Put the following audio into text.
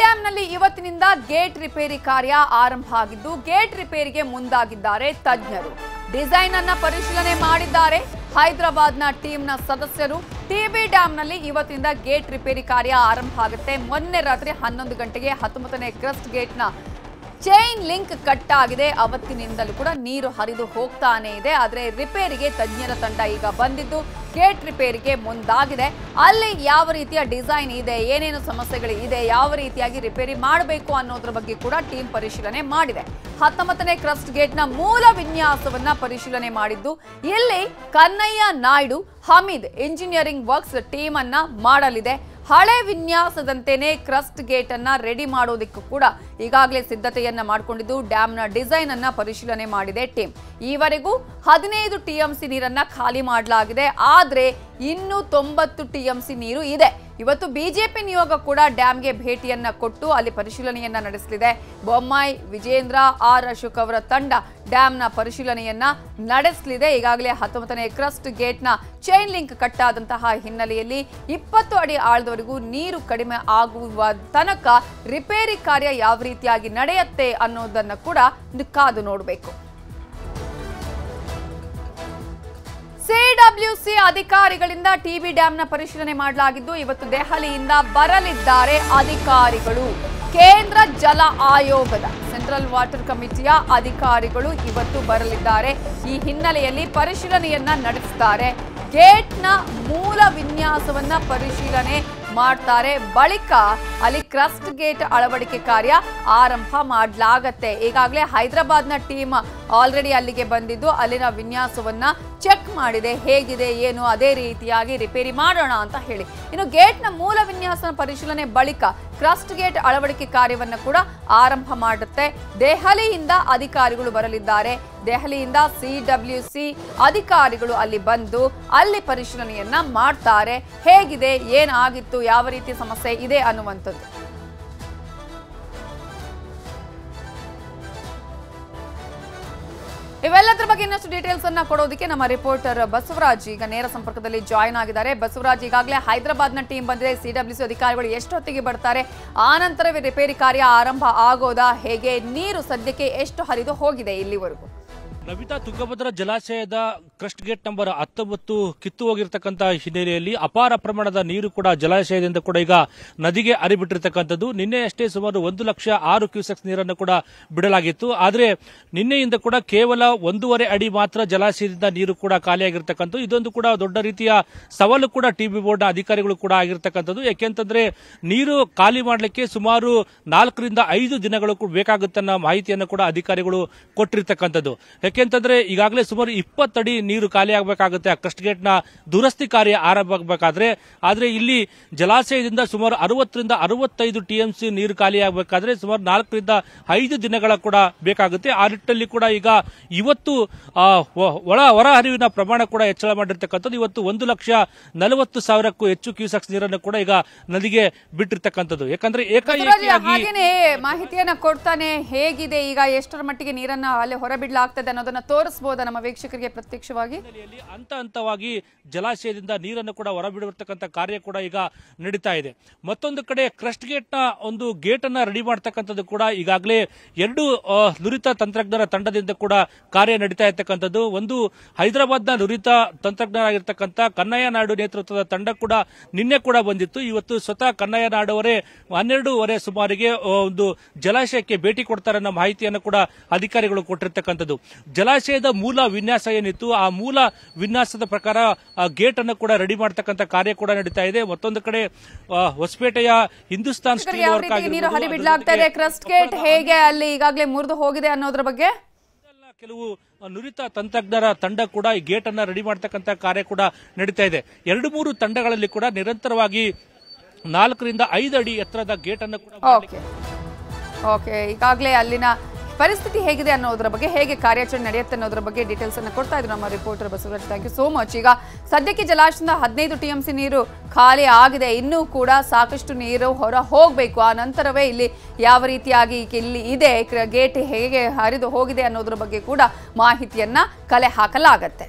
ಡ್ಯಾಂನಲ್ಲಿ ಇವತ್ತಿನಿಂದ gate repair ಕಾರ್ಯ ಆರಂಭ ಆಗಿದ್ದು, ಗೇಟ್ ರಿಪೇರಿಗೆ ಮುಂದಾಗಿದ್ದಾರೆ ತಜ್ಞರು. ಡಿಸೈನ್ ಅನ್ನ ಪರಿಶೀಲನೆ ಮಾಡಿದ್ದಾರೆ ಹೈದರಾಬಾದ್ನ ಟೀಮ್ನ ಸದಸ್ಯರು. ಟಿಬಿ ಡ್ಯಾಂನಲ್ಲಿ ಇವತ್ತಿನಿಂದ ಗೇಟ್ ರಿಪೇರಿ ಕಾರ್ಯ ಆರಂಭ ಆಗುತ್ತೆ. ಮೊನ್ನೆ ರಾತ್ರಿ ಹನ್ನೊಂದು ಗಂಟೆಗೆ ಹತ್ತೊಂಬತ್ತನೇ ಕ್ರಸ್ಟ್ ಗೇಟ್ನ ಚೈನ್ ಲಿಂಕ್ ಕಟ್ ಆಗಿದೆ ಅವತ್ತಿನಿಂದಲೂ ಕೂಡ ನೀರು ಹರಿದು ಹೋಗ್ತಾನೆ ಇದೆ. ಆದರೆ ರಿಪೇರಿಗೆ ತಜ್ಞರ ತಂಡ ಈಗ ಬಂದಿದ್ದು, ಗೇಟ್ ರಿಪೇರಿಗೆ ಮುಂದಾಗಿದೆ. ಅಲ್ಲಿ ಯಾವ ರೀತಿಯ ಡಿಸೈನ್ ಇದೆ, ಏನೇನು ಸಮಸ್ಯೆಗಳು ಇದೆ, ಯಾವ ರೀತಿಯಾಗಿ ರಿಪೇರಿ ಮಾಡಬೇಕು ಅನ್ನೋದ್ರ ಬಗ್ಗೆ ಕೂಡ ಟೀಮ್ ಪರಿಶೀಲನೆ ಮಾಡಿದೆ. ಹತ್ತೊಂಬತ್ತನೇ ಕ್ರಸ್ಟ್ ಗೇಟ್ನ ಮೂಲ ವಿನ್ಯಾಸವನ್ನ ಪರಿಶೀಲನೆ ಮಾಡಿದ್ದು, ಇಲ್ಲಿ Kannayya Naidu, Hameed engineering works team ಅನ್ನ ಮಾಡಲಿದೆ. ಹಳೆ ವಿನ್ಯಾಸದಂತೆಯೇ ಕ್ರಸ್ಟ್ ಗೇಟ್ ಅನ್ನ ರೆಡಿ ಮಾಡೋದಕ್ಕೂ ಕೂಡ ಈಗಾಗಲೇ ಸಿದ್ಧತೆಯನ್ನ ಮಾಡಿಕೊಂಡಿದ್ದು, ಡ್ಯಾಮ್ನ ಡಿಸೈನ್ ಅನ್ನ ಪರಿಶೀಲನೆ ಮಾಡಿದೆ ಟೀಮ್. ಈವರೆಗೂ ಹದಿನೈದು ಟಿಎಂಸಿ ನೀರನ್ನ ಖಾಲಿ ಮಾಡಲಾಗಿದೆ, ಆದರೆ ಇನ್ನು ತೊಂಬತ್ತು ಟಿಎಂಸಿ ನೀರು ಇದೆ. ಇವತ್ತು ಬಿಜೆಪಿ ನಿಯೋಗ ಕೂಡ ಡ್ಯಾಮ್ಗೆ ಭೇಟಿಯನ್ನ ಕೊಟ್ಟು ಅಲ್ಲಿ ಪರಿಶೀಲನೆಯನ್ನ ನಡೆಸಲಿದೆ. ಬೊಮ್ಮಾಯಿ, ವಿಜೇಂದ್ರ, ಆರ್ ಅಶೋಕ್ ಅವರ ತಂಡ ಡ್ಯಾಮ್ನ ಪರಿಶೀಲನೆಯನ್ನ ನಡೆಸಲಿದೆ. ಈಗಾಗಲೇ ಹತ್ತೊಂಬತ್ತನೇ ಕ್ರಸ್ಟ್ ಗೇಟ್ನ ಚೈನ್ ಲಿಂಕ್ ಕಟ್ಟಾದಂತಹ ಹಿನ್ನೆಲೆಯಲ್ಲಿ ಇಪ್ಪತ್ತು ಅಡಿ ಆಳದವರೆಗೂ ನೀರು ಕಡಿಮೆ ಆಗುವ ತನಕ ರಿಪೇರಿ ಕಾರ್ಯ ಯಾವ ರೀತಿಯಾಗಿ ನಡೆಯುತ್ತೆ ಅನ್ನೋದನ್ನು ಕೂಡ ಕಾದು ನೋಡಬೇಕು. ಸಿಡಬ್ಲ್ಯೂಸಿ ಅಧಿಕಾರಿಗಳಿಂದ ಟಿಬಿ ಡ್ಯಾಂನ ಪರಿಶೀಲನೆ ಮಾಡಲಾಗಿದ್ದು, ಇವತ್ತು ದೆಹಲಿಯಿಂದ ಬರಲಿದ್ದಾರೆ ಅಧಿಕಾರಿಗಳು. ಕೇಂದ್ರ ಜಲ ಆಯೋಗದ ಸೆಂಟ್ರಲ್ ವಾಟರ್ ಕಮಿಟಿಯ ಅಧಿಕಾರಿಗಳು ಇವತ್ತು ಬರಲಿದ್ದಾರೆ. ಈ ಹಿನ್ನೆಲೆಯಲ್ಲಿ ಪರಿಶೀಲನೆಯನ್ನ ನಡೆಸುತ್ತಾರೆ ಗೇಟ್ನ ಮೂಲ ವಿನ್ಯಾಸವನ್ನ ಪರಿಶೀಲನೆ ಮಾಡ್ತಾರೆ. ಬಳಿಕ ಅಲ್ಲಿ ಕ್ರಸ್ಟ್ ಗೇಟ್ ಅಳವಡಿಕೆ ಕಾರ್ಯ ಆರಂಭ ಮಾಡಲಾಗತ್ತೆ. ಈಗಾಗಲೇ ಹೈದರಾಬಾದ್ನ ಟೀಮ್ ಆಲ್ರೆಡಿ ಅಲ್ಲಿಗೆ ಬಂದಿದ್ದು, ಅಲ್ಲಿನ ವಿನ್ಯಾಸವನ್ನ ಚೆಕ್ ಮಾಡಿದೆ, ಹೇಗಿದೆ, ಏನು, ಅದೇ ರೀತಿಯಾಗಿ ರಿಪೇರಿ ಮಾಡೋಣ ಅಂತ ಹೇಳಿ. ಇನ್ನು ಗೇಟ್ನ ಮೂಲ ವಿನ್ಯಾಸ ಪರಿಶೀಲನೆ ಬಳಿಕ ಕ್ರಸ್ಟ್ ಗೇಟ್ ಅಳವಡಿಕೆ ಕಾರ್ಯವನ್ನ ಕೂಡ ಆರಂಭ ಮಾಡುತ್ತೆ. ದೆಹಲಿಯಿಂದ ಅಧಿಕಾರಿಗಳು ಬರಲಿದ್ದಾರೆ. ದೆಹಲಿಯಿಂದ ಸಿ ಡಬ್ಲ್ಯೂ ಸಿ ಅಧಿಕಾರಿಗಳು ಅಲ್ಲಿ ಬಂದು ಅಲ್ಲಿ ಪರಿಶೀಲನೆಯನ್ನ ಮಾಡ್ತಾರೆ. ಹೇಗಿದೆ, ಏನಾಗಿತ್ತು, ಯಾವ ರೀತಿ ಸಮಸ್ಯೆ ಇದೆ ಅನ್ನುವಂಥದ್ದು. ಇವೆಲ್ಲದರ ಬಗ್ಗೆ ಇನ್ನಷ್ಟು ಡೀಟೇಲ್ಸ್ ಅನ್ನ ಕೊಡೋದಕ್ಕೆ ನಮ್ಮ ರಿಪೋರ್ಟರ್ ಬಸವರಾಜ್ ಈಗ ನೇರ ಸಂಪರ್ಕದಲ್ಲಿ ಜಾಯಿನ್ ಆಗಿದ್ದಾರೆ. ಬಸವರಾಜ್, ಈಗಾಗಲೇ ಹೈದರಾಬಾದ್ನ ಟೀಮ್ ಬಂದಿದೆ. ಸಿಡಬ್ಲ್ಯೂಸಿ ಅಧಿಕಾರಿಗಳು ಎಷ್ಟೊತ್ತಿಗೆ ಬರ್ತಾರೆ? ಆ ನಂತರವೇ ರಿಪೇರಿ ಕಾರ್ಯ ಆರಂಭ ಆಗೋದಾ? ಹೇಗೆ? ನೀರು ಸದ್ಯಕ್ಕೆ ಎಷ್ಟು ಹರಿದು ಹೋಗಿದೆ ಇಲ್ಲಿವರೆಗೂ? ನವಿತಾ, ತುಂಗಭದ್ರಾ ಜಲಾಶಯದ ಕ್ರಸ್ಟ್ ಗೇಟ್ ನಂಬರ್ ಹತ್ತೊಂಬತ್ತು ಕಿತ್ತು ಹೋಗಿರ್ತಕ್ಕಂಥ ಹಿನ್ನೆಲೆಯಲ್ಲಿ ಅಪಾರ ಪ್ರಮಾಣದ ನೀರು ಕೂಡ ಜಲಾಶಯದಿಂದ ಕೂಡ ಈಗ ನದಿಗೆ ಹರಿಬಿಟ್ಟಿರ್ತಕ್ಕಂಥದ್ದು. ನಿನ್ನೆಯಷ್ಟೇ ಸುಮಾರು ಒಂದು ಲಕ್ಷ ಆರು ಕ್ಯೂಸೆಕ್ಸ್ ನೀರನ್ನು ಕೂಡ ಬಿಡಲಾಗಿತ್ತು. ಆದರೆ ನಿನ್ನೆಯಿಂದ ಕೂಡ ಕೇವಲ ಒಂದೂವರೆ ಅಡಿ ಮಾತ್ರ ಜಲಾಶಯದಿಂದ ನೀರು ಕೂಡ ಖಾಲಿಯಾಗಿರ್ತಕ್ಕಂಥದ್ದು. ಇದೊಂದು ಕೂಡ ದೊಡ್ಡ ರೀತಿಯ ಸವಾಲು ಕೂಡ ಟಿಬಿ ಬೋರ್ಡ್ನ ಅಧಿಕಾರಿಗಳು ಕೂಡ ಆಗಿರ್ತಕ್ಕಂಥದ್ದು. ಯಾಕೆಂತಂದ್ರೆ ನೀರು ಖಾಲಿ ಮಾಡಲಿಕ್ಕೆ ಸುಮಾರು ನಾಲ್ಕರಿಂದ ಐದು ದಿನಗಳು ಕೂಡ ಬೇಕಾಗುತ್ತೆ ಅನ್ನೋ ಮಾಹಿತಿಯನ್ನು ಕೂಡ ಅಧಿಕಾರಿಗಳು ಕೊಟ್ಟಿರ್ತಕ್ಕಂಥದ್ದು. ಯಾಕೆಂತಂದ್ರೆ ಈಗಾಗಲೇ ಸುಮಾರು ಇಪ್ಪತ್ತಡಿ ನೀರು ಖಾಲಿ ಆಗಬೇಕಾಗುತ್ತೆ. ಆ ಕ್ರಸ್ಟ್ ಗೇಟ್ನ ದುರಸ್ತಿ ಕಾರ್ಯ ಆರಂಭ ಆಗಬೇಕಾದ್ರೆ, ಆದರೆ ಇಲ್ಲಿ ಜಲಾಶಯದಿಂದ ಸುಮಾರು ಅರವತ್ತರಿಂದ ಅರವತ್ತೈದು ಟಿಎಂಸಿ ನೀರು ಖಾಲಿ ಆಗಬೇಕಾದ್ರೆ ಸುಮಾರು ನಾಲ್ಕರಿಂದ ಐದು ದಿನಗಳ ಕೂಡ ಬೇಕಾಗುತ್ತೆ. ಆ ನಿಟ್ಟಿನಲ್ಲಿ ಕೂಡ ಈಗ ಇವತ್ತು ಒಳ, ಹೊರ ಹರಿವಿನ ಪ್ರಮಾಣ ಕೂಡ ಹೆಚ್ಚಳ ಮಾಡಿರ್ತಕ್ಕಂಥದ್ದು. ಇವತ್ತು ಒಂದು ಲಕ್ಷ ನಲವತ್ತು ಸಾವಿರಕ್ಕೂ ಹೆಚ್ಚು ಕ್ಯೂಸೆಕ್ಸ್ ನೀರನ್ನು ಕೂಡ ಈಗ ನದಿಗೆ ಬಿಟ್ಟಿರ್ತಕ್ಕಂಥದ್ದು. ಯಾಕಂದ್ರೆ ಏಕಾಏಕಿಯಾಗಿ ಮಾಹಿತಿಯನ್ನ ಕೊಡ್ತಾನೆ ಹೇಗಿದೆ? ಈಗ ಎಷ್ಟರ ಮಟ್ಟಿಗೆ ನೀರನ್ನ ಅಲ್ಲಿ ಹೊರಬಿಡ್ಲಾಗ್ತದೆ ಅನ್ನೋದನ್ನ ತೋರಿಸಬಹುದಾ ನಮ್ಮ ವೀಕ್ಷಕರಿಗೆ ಪ್ರತ್ಯಕ್ಷವಾಗಿ? ಹಂತ ಹಂತವಾಗಿ ಜಲಾಶಯದಿಂದ ನೀರನ್ನು ಕೂಡ ಹೊರಬಿಡಿರ್ತಕ್ಕಂಥ ಕಾರ್ಯ ಕೂಡ ಈಗ ನಡೀತಾ ಇದೆ. ಮತ್ತೊಂದು ಕಡೆ ಕ್ರಸ್ಟ್ ಗೇಟ್ನ ಒಂದು ಗೇಟ್ ಅನ್ನ ರೆಡಿ ಮಾಡ್ತಕ್ಕಂಥದ್ದು ಕೂಡ ಈಗಾಗಲೇ ಎರಡು ನುರಿತ ತಂತ್ರಜ್ಞರ ತಂಡದಿಂದ ಕೂಡ ಕಾರ್ಯ ನಡೀತಾ ಇರ್ತಕ್ಕಂಥದ್ದು. ಒಂದು ಹೈದರಾಬಾದ್ನ ನುರಿತ ತಂತ್ರಜ್ಞರಾಗಿರ್ತಕ್ಕಂಥ ಕನ್ನಯ್ಯ ನಾಯ್ಡು ನೇತೃತ್ವದ ತಂಡ ಕೂಡ ನಿನ್ನೆ ಕೂಡ ಬಂದಿತ್ತು. ಇವತ್ತು ಸ್ವತಃ ಕನ್ನಯ್ಯ ನಾಯ್ಡು ಅವರೇ ಹನ್ನೆರಡೂವರೆ ಸುಮಾರಿಗೆ ಒಂದು ಜಲಾಶಯಕ್ಕೆ ಭೇಟಿ ಕೊಡ್ತಾರೆ ಅನ್ನೋ ಮಾಹಿತಿಯನ್ನು ಕೂಡ ಅಧಿಕಾರಿಗಳು ಕೊಟ್ಟಿರ್ತಕ್ಕಂಥದ್ದು. ಜಲಾಶಯದ ಮೂಲ ವಿನ್ಯಾಸ ಏನಿತ್ತು ಆ ಮೂಲ ವಿನ್ಯಾಸದ ಪ್ರಕಾರ ಆ ಗೇಟ್ ಅನ್ನು ಕೂಡ ರೆಡಿ ಮಾಡ್ತಕ್ಕಂಥ ಕಾರ್ಯ ಕೂಡ ನಡೀತಾ ಇದೆ. ಮತ್ತೊಂದು ಕಡೆ ಹೊಸಪೇಟೆಯ ಹಿಂದೂಸ್ತಾನ್ ಗೇಟ್ ಹೇಗೆ ಅಲ್ಲಿ ಈಗಾಗಲೇ ಮುರಿದು ಹೋಗಿದೆ ಅನ್ನೋದ್ರ ಬಗ್ಗೆ? ಕೆಲವು ನುರಿತ ತಂತ್ರಜ್ಞರ ತಂಡ ಕೂಡ ಈ ಗೇಟ್ ಅನ್ನ ರೆಡಿ ಮಾಡ್ತಕ್ಕಂಥ ಕಾರ್ಯ ಕೂಡ ನಡೀತಾ ಇದೆ. ಎರಡು ಮೂರು ತಂಡಗಳಲ್ಲಿ ಕೂಡ ನಿರಂತರವಾಗಿ ನಾಲ್ಕರಿಂದ ಐದು ಅಡಿ ಎತ್ತರದ ಗೇಟ್ ಅನ್ನು ಕೂಡ ಓಕೆ. ಈಗಾಗಲೇ ಅಲ್ಲಿನ ಪರಿಸ್ಥಿತಿ ಹೇಗಿದೆ ಅನ್ನೋದ್ರ ಬಗ್ಗೆ, ಹೇಗೆ ಕಾರ್ಯಾಚರಣೆ ನಡೆಯುತ್ತೆ ಅನ್ನೋದ್ರ ಬಗ್ಗೆ ಡೀಟೇಲ್ಸ್ ಅನ್ನು ಕೊಡ್ತಾ ಇದ್ರು ನಮ್ಮ reporter Basavaraj. Thank you so much ಈಗ ಸದ್ಯಕ್ಕೆ ಜಲಾಶಯದಿಂದ ಹದಿನೈದು ಟಿ ಎಂ ಸಿ ನೀರು ಖಾಲಿ ಆಗಿದೆ. ಇನ್ನೂ ಕೂಡ ಸಾಕಷ್ಟು ನೀರು ಹೊರ ಹೋಗಬೇಕು. ಆ ನಂತರವೇ ಇಲ್ಲಿ ಯಾವ ರೀತಿಯಾಗಿ ಇಲ್ಲಿ ಇದೆ ಗೇಟ್ ಹೇಗೆ ಹರಿದು ಹೋಗಿದೆ ಅನ್ನೋದ್ರ ಬಗ್ಗೆ ಕೂಡ ಮಾಹಿತಿಯನ್ನ ಕಲೆ ಹಾಕಲಾಗತ್ತೆ.